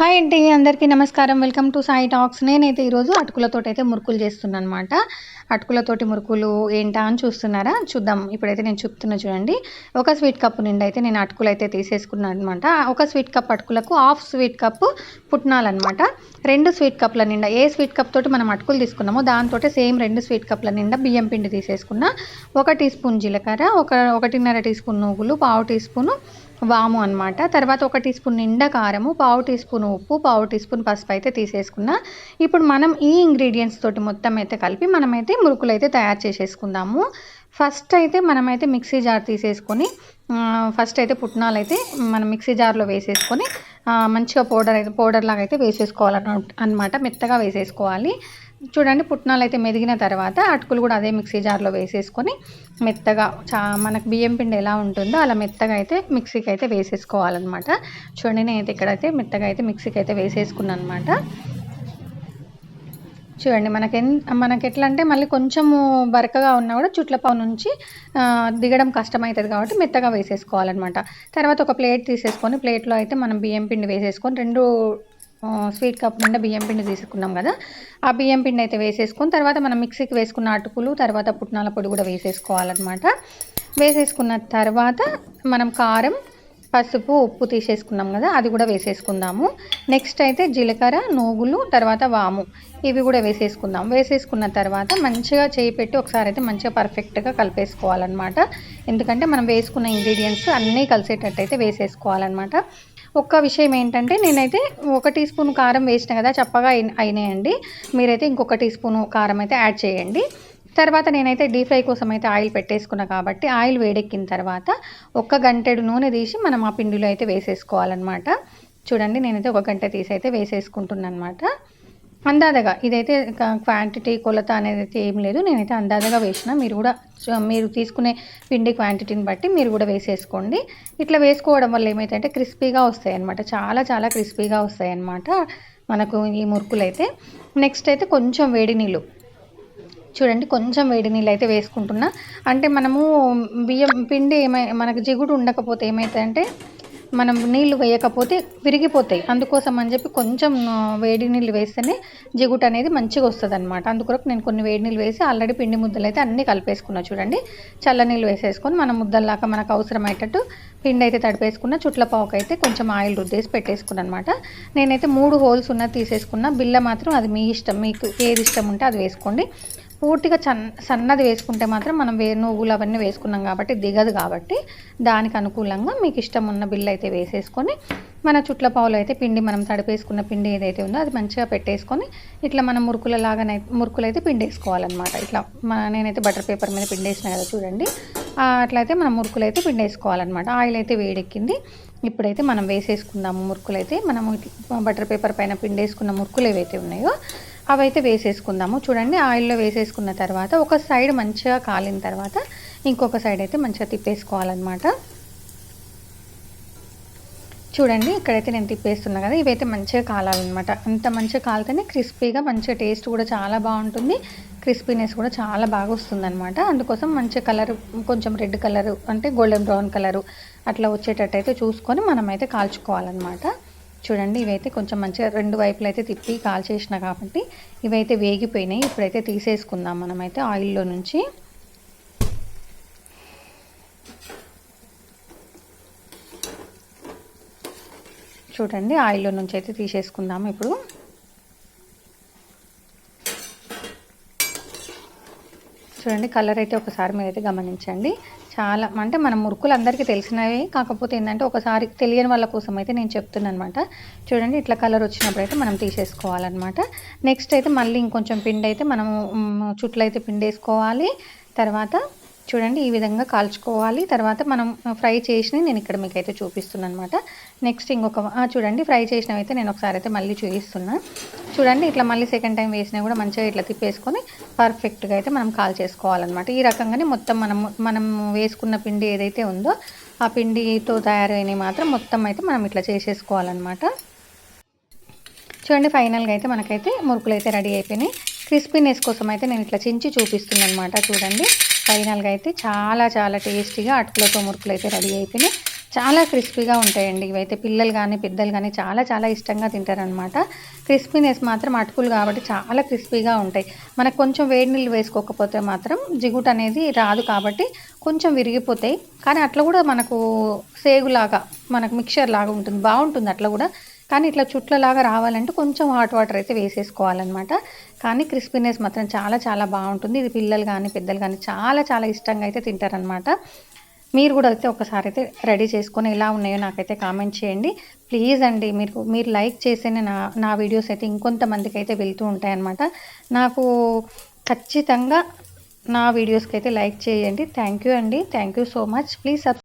Hi అండి అందరికీ నమస్కారం. Welcome to Sai talks. నేనైతే ఈరోజు అటుకులతో అయితే మురుకులు చేస్తున్నాను అనమాట అటుకులతోటి మురుకులు ఏంటా అని చూస్తున్నారా? చూద్దాం. ఇప్పుడైతే నేను చెప్తున్నా చూడండి. ఒక స్వీట్ కప్ నిండా అయితే నేను అటుకులు అయితే తీసేసుకున్నాను అనమాట ఒక స్వీట్ కప్ అటుకులకు హాఫ్ స్వీట్ కప్ పుట్నాలన్నమాట. రెండు స్వీట్ కప్ల నిండా ఏ స్వీట్ కప్ తోటి మనం అటుకులు తీసుకున్నామో దాంతో సేమ్ రెండు స్వీట్ కప్ల నిండా బియ్యం పిండి తీసేసుకున్న. ఒక టీ స్పూన్ జీలకర్ర ఒక ఒకటిన్నర టీ స్పూన్ నువ్వులు పావు టీ స్పూను వాము అనమాట తర్వాత ఒక టీ స్పూన్ నిండా కారము పావు టీ స్పూన్ ఉప్పు పావు టీ స్పూన్ పసుపు అయితే తీసేసుకున్నా. ఇప్పుడు మనం ఈ ఇంగ్రీడియంట్స్ తోటి మొత్తం అయితే కలిపి మనమైతే మురుకులు అయితే తయారు చేసేసుకుందాము. ఫస్ట్ అయితే మనమైతే మిక్సీ జార్ తీసేసుకొని ఫస్ట్ అయితే పుట్నాలు అయితే మనం మిక్సీ జార్లో వేసేసుకొని మంచిగా పౌడర్ అయితే పౌడర్ లాగా అయితే వేసేసుకోవాలన్న అనమాట మెత్తగా వేసేసుకోవాలి. చూడండి పుట్నాలు అయితే మెదిగిన తర్వాత అటుకులు కూడా అదే మిక్సీ జార్లో వేసేసుకొని మెత్తగా చా మనకు బియ్యం పిండి ఎలా ఉంటుందో అలా మెత్తగా అయితే మిక్సీకి అయితే వేసేసుకోవాలన్నమాట. చూడండి నేనైతే ఇక్కడైతే మెత్తగా అయితే మిక్సీకి అయితే వేసేసుకున్నాను అనమాట చూడండి మనకి మనకి ఎట్లా అంటే మళ్ళీ కొంచెము బరకగా ఉన్నా కూడా చుట్లపావు నుంచి దిగడం కష్టమవుతుంది కాబట్టి మెత్తగా వేసేసుకోవాలన్నమాట. తర్వాత ఒక ప్లేట్ తీసేసుకొని ప్లేట్లో అయితే మనం బియ్యం పిండి వేసేసుకొని రెండు స్వీట్ కప్ నిండా బియ్యం పిండి తీసుకున్నాం కదా. ఆ బియ్యం పిండి అయితే వేసేసుకుని తర్వాత మనం మిక్సీకి వేసుకున్న అటుకులు తర్వాత పుట్నాల పొడి కూడా వేసేసుకోవాలన్నమాట. వేసేసుకున్న తర్వాత మనం కారం పసుపు ఉప్పు తీసేసుకున్నాం కదా అది కూడా వేసేసుకుందాము. నెక్స్ట్ అయితే జీలకర్ర నూగులు తర్వాత వాము ఇవి కూడా వేసేసుకుందాం. వేసేసుకున్న తర్వాత మంచిగా చేయి పెట్టి ఒకసారి అయితే మంచిగా పర్ఫెక్ట్గా కలిపేసుకోవాలన్నమాట. ఎందుకంటే మనం వేసుకున్న ఇంగ్రీడియంట్స్ అన్నీ కలిసేటట్టు అయితే వేసేసుకోవాలన్నమాట. ఒక్క విషయం ఏంటంటే నేనైతే ఒక టీ స్పూన్ కారం వేసిన కదా చప్పగా అయినాయండి. మీరైతే ఇంకొక టీ స్పూన్ కారం అయితే యాడ్ చేయండి. తర్వాత నేనైతే డీప్ ఫ్రై కోసం అయితే ఆయిల్ పెట్టేసుకున్నా కాబట్టి ఆయిల్ వేడెక్కిన తర్వాత ఒక్క గంటెడు నూనె తీసి మనం ఆ పిండిలో అయితే వేసేసుకోవాలన్నమాట. చూడండి నేనైతే ఒక గంట తీసి అయితే వేసేసుకుంటున్నాను అనమాట అందాదగా ఇదైతే క్వాంటిటీ కొలత అనేది అయితే ఏం లేదు. నేనైతే అందాదగా వేసిన. మీరు కూడా మీరు తీసుకునే పిండి క్వాంటిటీని బట్టి మీరు కూడా వేసేసుకోండి. ఇట్లా వేసుకోవడం వల్ల ఏమైతే క్రిస్పీగా వస్తాయి అనమాట చాలా చాలా క్రిస్పీగా వస్తాయి అనమాట మనకు ఈ మురుకులు అయితే నెక్స్ట్ అయితే కొంచెం వేడి నీళ్ళు. చూడండి కొంచెం వేడి నీళ్ళు అయితే వేసుకుంటున్నా. అంటే మనము బియ్యం పిండి ఏమై మనకు జిగుడు ఉండకపోతే ఏమవుతుందంటే మనం నీళ్ళు వేయకపోతే విరిగిపోతాయి. అందుకోసం అని చెప్పి కొంచెం వేడి నీళ్ళు వేస్తేనే జిగుట అనేది మంచిగా వస్తుంది అనమాట అందుకొరకు నేను కొన్ని వేడి నీళ్ళు వేసి ఆల్రెడీ పిండి ముద్దలు అయితే అన్నీ కలిపేసుకున్నా చూడండి. చల్ల నీళ్ళు వేసేసుకొని మనం ముద్దల్లాగా మనకు అవసరమయ్యేటట్టు పిండి అయితే తడిపేసుకున్న చుట్లపావుకు అయితే కొంచెం ఆయిల్ రుద్దేసి పెట్టేసుకున్నాను అనమాట నేనైతే మూడు హోల్స్ ఉన్నది తీసేసుకున్న బిల్ల మాత్రం అది మీ ఇష్టం మీకు ఏది ఇష్టం ఉంటే అది వేసుకోండి. పూర్తిగా చన్ సన్నది వేసుకుంటే మాత్రం మనం వే నువ్వులు అవన్నీ వేసుకున్నాం కాబట్టి దిగదు కాబట్టి దానికి అనుకూలంగా మీకు ఇష్టం ఉన్న బిల్లు అయితే వేసేసుకొని మన చుట్ల పావులు అయితే పిండి మనం తడిపేసుకున్న పిండి ఏదైతే ఉందో అది మంచిగా పెట్టేసుకొని ఇట్లా మనం మురుకుల లాగానే మురుకులు అయితే పిండేసుకోవాలన్నమాట. ఇట్లా మన నేనైతే బటర్ పేపర్ మీద పిండేసిన కదా చూడండి. అట్లయితే మనం మురుకులు అయితే పిండేసుకోవాలన్నమాట. ఆయిల్ అయితే వేడెక్కింది. ఇప్పుడైతే మనం వేసేసుకుందాము మురుకులు అయితే మనము బటర్ పేపర్ పైన పిండి వేసుకున్న మురుకులు ఏవైతే ఉన్నాయో అవైతే వేసేసుకుందాము. చూడండి ఆయిల్లో వేసేసుకున్న తర్వాత ఒక సైడ్ మంచిగా కాలిన తర్వాత ఇంకొక సైడ్ అయితే మంచిగా తిప్పేసుకోవాలన్నమాట. చూడండి ఇక్కడైతే నేను తిప్పేస్తున్నా కదా ఇవైతే మంచిగా కాలాలన్నమాట. అంత మంచిగా కాలితేనే క్రిస్పీగా మంచిగా టేస్ట్ కూడా చాలా బాగుంటుంది. క్రిస్పీనెస్ కూడా చాలా బాగా వస్తుంది అనమాట అందుకోసం మంచి కలర్ కొంచెం రెడ్ కలర్ అంటే గోల్డెన్ బ్రౌన్ కలరు అట్లా వచ్చేటట్టు అయితే చూసుకొని మనమైతే కాల్చుకోవాలన్నమాట. చూడండి ఇవైతే కొంచెం మంచిగా రెండు వైపులు అయితే తిప్పి కాల్ చేసిన కాబట్టి ఇవైతే వేగిపోయినాయి. ఇప్పుడైతే తీసేసుకుందాం మనమైతే ఆయిల్లో నుంచి. చూడండి ఆయిల్లో నుంచి అయితే తీసేసుకుందాము ఇప్పుడు. చూడండి కలర్ అయితే ఒకసారి మీరైతే గమనించండి. చాలా అంటే మన మురుకులు అందరికీ తెలిసినవి. కాకపోతే ఏంటంటే ఒకసారి తెలియని వాళ్ళ కోసం అయితే నేను చెప్తున్నాను అనమాట చూడండి ఇట్లా కలర్ వచ్చినప్పుడు అయితే మనం తీసేసుకోవాలన్నమాట. నెక్స్ట్ అయితే మళ్ళీ ఇంకొంచెం పిండి అయితే మనము చుట్లు అయితే పిండి వేసుకోవాలి తర్వాత చూడండి ఈ విధంగా కాల్చుకోవాలి. తర్వాత మనం ఫ్రై చేసినవి నేను ఇక్కడ మీకు అయితే చూపిస్తున్నాను అనమాట నెక్స్ట్ ఇంకొక చూడండి ఫ్రై చేసినవి అయితే నేను ఒకసారి అయితే మళ్ళీ చూపిస్తున్నాను చూడండి ఇట్లా మళ్ళీ సెకండ్ టైం వేసినా కూడా మంచిగా ఇట్లా తిప్పేసుకొని పర్ఫెక్ట్గా అయితే మనం కాల్ చేసుకోవాలన్నమాట. ఈ రకంగానే మొత్తం మనం మనం వేసుకున్న పిండి ఏదైతే ఉందో ఆ పిండితో తయారైనవి మాత్రం మొత్తం అయితే మనం ఇట్లా చేసేసుకోవాలన్నమాట. చూడండి ఫైనల్గా అయితే మనకైతే మురుకులు అయితే రెడీ అయిపోయినాయి. క్రిస్పీనెస్ కోసం అయితే నేను ఇట్లా చించి చూపిస్తున్నాను అనమాట చూడండి ఫైనల్గా అయితే చాలా చాలా టేస్టీగా అటుకులతో మురుకులు అయితే రెడీ అయిపోయినాయి చాలా క్రిస్పీగా ఉంటాయండి. ఇవైతే పిల్లలు కానీ పెద్దలు కానీ చాలా చాలా ఇష్టంగా తింటారనమాట క్రిస్పీనెస్ మాత్రం అటుకులు కాబట్టి చాలా క్రిస్పీగా ఉంటాయి. మనకు కొంచెం వేడి నీళ్ళు వేసుకోకపోతే మాత్రం జిగుట్ అనేది రాదు కాబట్టి కొంచెం విరిగిపోతాయి. కానీ అట్లా కూడా మనకు సేగులాగా మనకు మిక్చర్ లాగా ఉంటుంది. బాగుంటుంది అట్లా కూడా. కానీ ఇట్లా చుట్లలాగా రావాలంటే కొంచెం హాట్ వాటర్ అయితే వేసేసుకోవాలన్నమాట. కానీ క్రిస్పీనెస్ మాత్రం చాలా చాలా బాగుంటుంది. ఇది పిల్లలు కానీ పెద్దలు కానీ చాలా చాలా ఇష్టంగా అయితే తింటారనమాట మీరు కూడా అయితే ఒకసారి అయితే రెడీ చేసుకొని ఎలా ఉన్నాయో నాకైతే కామెంట్ చేయండి. ప్లీజ్ అండి మీరు మీరు లైక్ చేస్తేనే నా నా వీడియోస్ అయితే ఇంకొంతమందికి అయితే వెళ్తూ ఉంటాయన్నమాట. నాకు ఖచ్చితంగా నా వీడియోస్కి అయితే లైక్ చేయండి. థ్యాంక్ యూ అండి. Thank you so much. Please sub